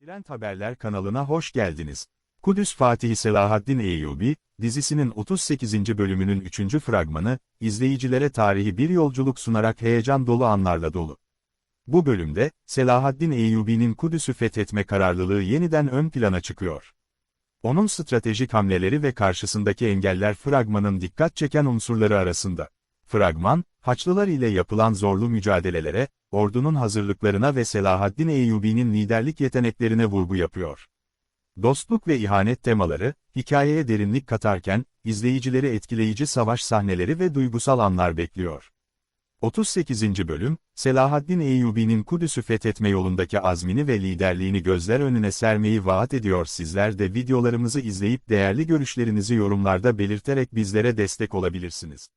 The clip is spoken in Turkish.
Trend Haberler kanalına hoş geldiniz. Kudüs Fatihi Selahaddin Eyyubi, dizisinin 38. bölümünün 3. fragmanı, izleyicilere tarihi bir yolculuk sunarak heyecan dolu anlarla dolu. Bu bölümde, Selahaddin Eyyubi'nin Kudüs'ü fethetme kararlılığı yeniden ön plana çıkıyor. Onun stratejik hamleleri ve karşısındaki engeller fragmanın dikkat çeken unsurları arasında. Fragman, Haçlılar ile yapılan zorlu mücadelelere, ordunun hazırlıklarına ve Selahaddin Eyyubi'nin liderlik yeteneklerine vurgu yapıyor. Dostluk ve ihanet temaları, hikayeye derinlik katarken, izleyicileri etkileyici savaş sahneleri ve duygusal anlar bekliyor. 38. bölüm, Selahaddin Eyyubi'nin Kudüs'ü fethetme yolundaki azmini ve liderliğini gözler önüne sermeyi vaat ediyor. Sizler de videolarımızı izleyip değerli görüşlerinizi yorumlarda belirterek bizlere destek olabilirsiniz.